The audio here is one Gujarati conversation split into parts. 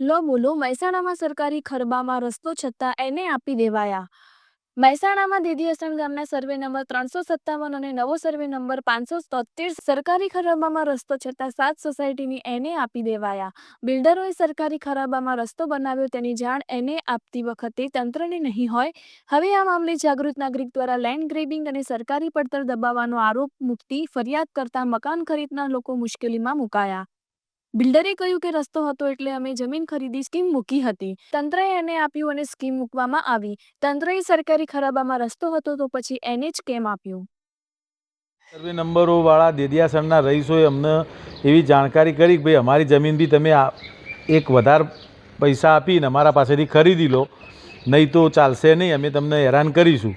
લો બોલો, મહેસાણામાં સરકારી ખરબામાં રસ્તો છતાં એને આપી દેવાયા. મહેસાણામાં દેદીઅસણ ગામના સર્વે નંબર ત્રણસો સત્તાવન અને નવો સર્વે નંબર પાંચસો તોતેર સરકારી ખરાબામાં રસ્તો છતાં સાત સોસાયટીની એને આપી દેવાયા. બિલ્ડરોએ સરકારી ખરાબામાં રસ્તો બનાવ્યો તેની જાણ એને આપતી વખતે તંત્રને નહીં હોય. હવે આ મામલે જાગૃત નાગરિક દ્વારા લેન્ડ ગ્રેબિંગ અને સરકારી પડતર દબાવવાનો આરોપ મૂકતી ફરિયાદ કરતા મકાન ખરીદનાર લોકો મુશ્કેલીમાં મુકાયા. બિલ્ડરે કહ્યું કે રસ્તો હતો એટલે અમે જમીન ખરીદી સ્કીમ મૂકી હતી. તંત્રએ એને આપ્યું અને સ્કીમ મૂકવામાં આવી. તંત્રએ સરકારી ખરાબામાં રસ્તો હતો તો પછી એને જ કેમ આપ્યું? સર્વે નંબરોવાળા દેદિયાસણના રહીશોએ અમને એવી જાણકારી કરી કે ભાઈ અમારી જમીન બી તમે આ એક વધારે પૈસા આપીને અમારા પાસેથી ખરીદી લો. નહીં તો ચાલશે નહીં, અમે તમને હેરાન કરીશું.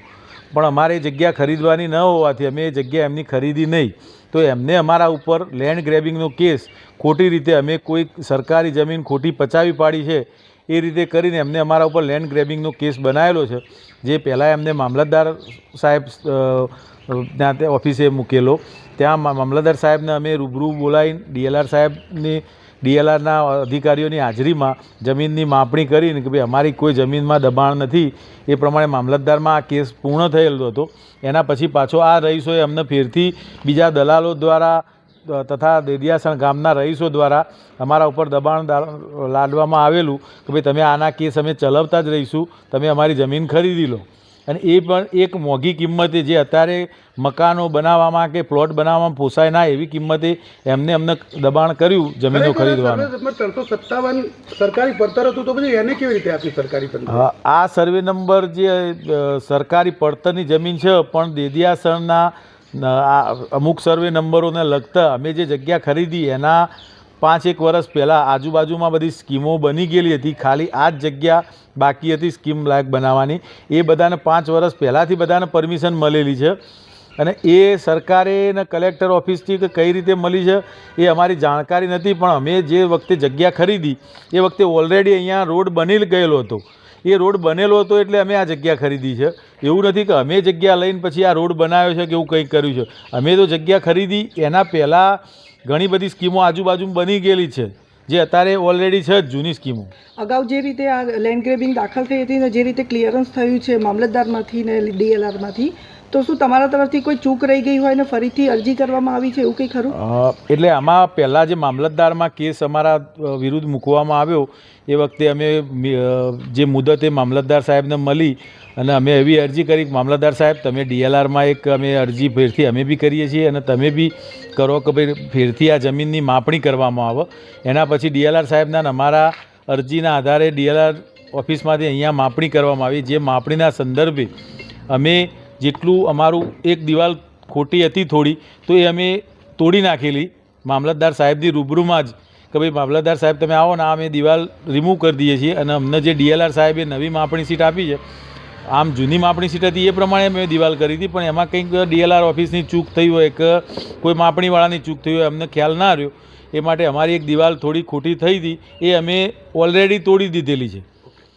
પણ અમારે જગ્યા ખરીદવાની ન હોવાથી અમે એ જગ્યા એમની ખરીદી નહીં. તો એમને અમારા ઉપર લેન્ડ ગ્રેબિંગનો કેસ ખોટી રીતે અમે કોઈ સરકારી જમીન ખોટી પચાવી પાડી છે, એ રીતે કરીને એમને અમારા ઉપર લેન્ડ ગ્રેબિંગનો કેસ બનાવેલો છે, જે પહેલાં એમને મામલતદાર સાહેબ ત્યાં ઓફિસે મૂકેલો. ત્યાં મામલતદાર સાહેબને અમે રૂબરૂ બોલાવીને, ડીએલઆર સાહેબની ડીએલઆરના અધિકારીઓની હાજરીમાં જમીનની માપણી કરીને કે ભાઈ અમારી કોઈ જમીનમાં દબાણ નથી, એ પ્રમાણે મામલતદારમાં આ કેસ પૂર્ણ થયેલો હતો. એના પછી પાછો આ રહીશોએ અમને ફેરથી બીજા દલાલો દ્વારા તથા દેડિયાસણ ગામના રહીશો દ્વારા અમારા ઉપર દબાણ લાડવામાં આવેલું કે ભાઈ તમે આના કેસ અમે ચલાવતા જ રહીશું, તમે અમારી જમીન ખરીદી લો. અને એ પણ એક મોંઘી કિંમતે જે અત્યારે મકાનો બનાવવામાં કે પ્લોટ બનાવવામાં પોસાય ના એવી કિંમતે એમને અમને દબાણ કર્યું જમીનો ખરીદવાનું. ત્રણસો સત્તાવન સરકારી પડતર હતું તો પછી એને કેવી રીતે આપી સરકારી પડતર આ સર્વે નંબર જે સરકારી પડતરની જમીન છે પણ દેદિયાસણના આ અમુક સર્વે નંબરોને લગતા અમે જે જગ્યા ખરીદી એના પાંચ એક વર્ષ પહેલાં આજુબાજુમાં બધી સ્કીમો બની ગયેલી હતી. ખાલી આ જ જગ્યા બાકી હતી સ્કીમ લાયક બનાવવાની. એ બધાને પાંચ વર્ષ પહેલાંથી બધાને પરમિશન મળેલી છે. અને એ સરકારે ને કલેક્ટર ઓફિસથી કે કઈ રીતે મળી છે એ અમારી જાણકારી નથી. પણ અમે જે વખતે જગ્યા ખરીદી, એ વખતે ઓલરેડી અહીંયા રોડ બની ગયેલો હતો. એ રોડ બનેલો હતો એટલે અમે આ જગ્યા ખરીદી છે. એવું નથી કે અમે જગ્યા લઈને પછી આ રોડ બનાવ્યો છે કે એવું કંઈક કર્યું છે. અમે તો જગ્યા ખરીદી, એના પહેલાં ઘણી બધી સ્કીમો આજુબાજુ બની ગયેલી છે. જે અત્યારે ઓલરેડી છે જૂની સ્કીમો. અગાઉ જે રીતે આ લેન્ડ ગ્રેબિંગ દાખલ થઈ હતી ને જે રીતે ક્લિયરન્સ થયું છે મામલતદારમાંથી ને ડીએલઆરમાંથી તો શું તમારા તરફથી કોઈ ચૂક રહી ગઈ હોય ને ફરીથી અરજી કરવામાં આવી છે? એવું કંઈ ખરું? એટલે આમાં પહેલાં જે મામલતદારમાં કેસ અમારા વિરુદ્ધ મૂકવામાં આવ્યો, એ વખતે અમે જે મુદતે મામલતદાર સાહેબને મળી અને અમે એવી અરજી કરી મામલતદાર સાહેબ, તમે ડીએલઆરમાં એક અમે અરજી ફેરથી, અમે બી કરીએ છીએ અને તમે બી કરો કે ભાઈ ફેરથી આ જમીનની માપણી કરવામાં આવે. એના પછી ડીએલઆર સાહેબના અમારા અરજીના આધારે ડીએલઆર ઓફિસમાંથી અહીંયા માપણી કરવામાં આવી, જે માપણીના સંદર્ભે અમે જેટલું અમારું એક દિવાલ ખોટી હતી થોડી, તો એ અમે તોડી નાખેલી. મામલતદાર સાહેબની રૂબરૂમાં જ કે ભાઈ, મામલતદાર સાહેબ, તમે આવો ને અમે દિવાલ રિમૂવ કરી દઈએ છીએ અને અમને જે ડીએલઆર સાહેબે નવી માપણી સીટ આપી છે, આમ જૂની માપણી સીટ હતી એ પ્રમાણે મેં દિવાલ કરી હતી, પણ એમાં કંઈક ડીએલઆર ઓફિસની ચૂક થઈ હોય કે કોઈ માપણીવાળાની ચૂક થઈ હોય, અમને ખ્યાલ ના રહ્યો. એ માટે અમારી એક દિવાલ થોડી ખોટી થઈ હતી, એ અમે ઓલરેડી તોડી દીધેલી છે.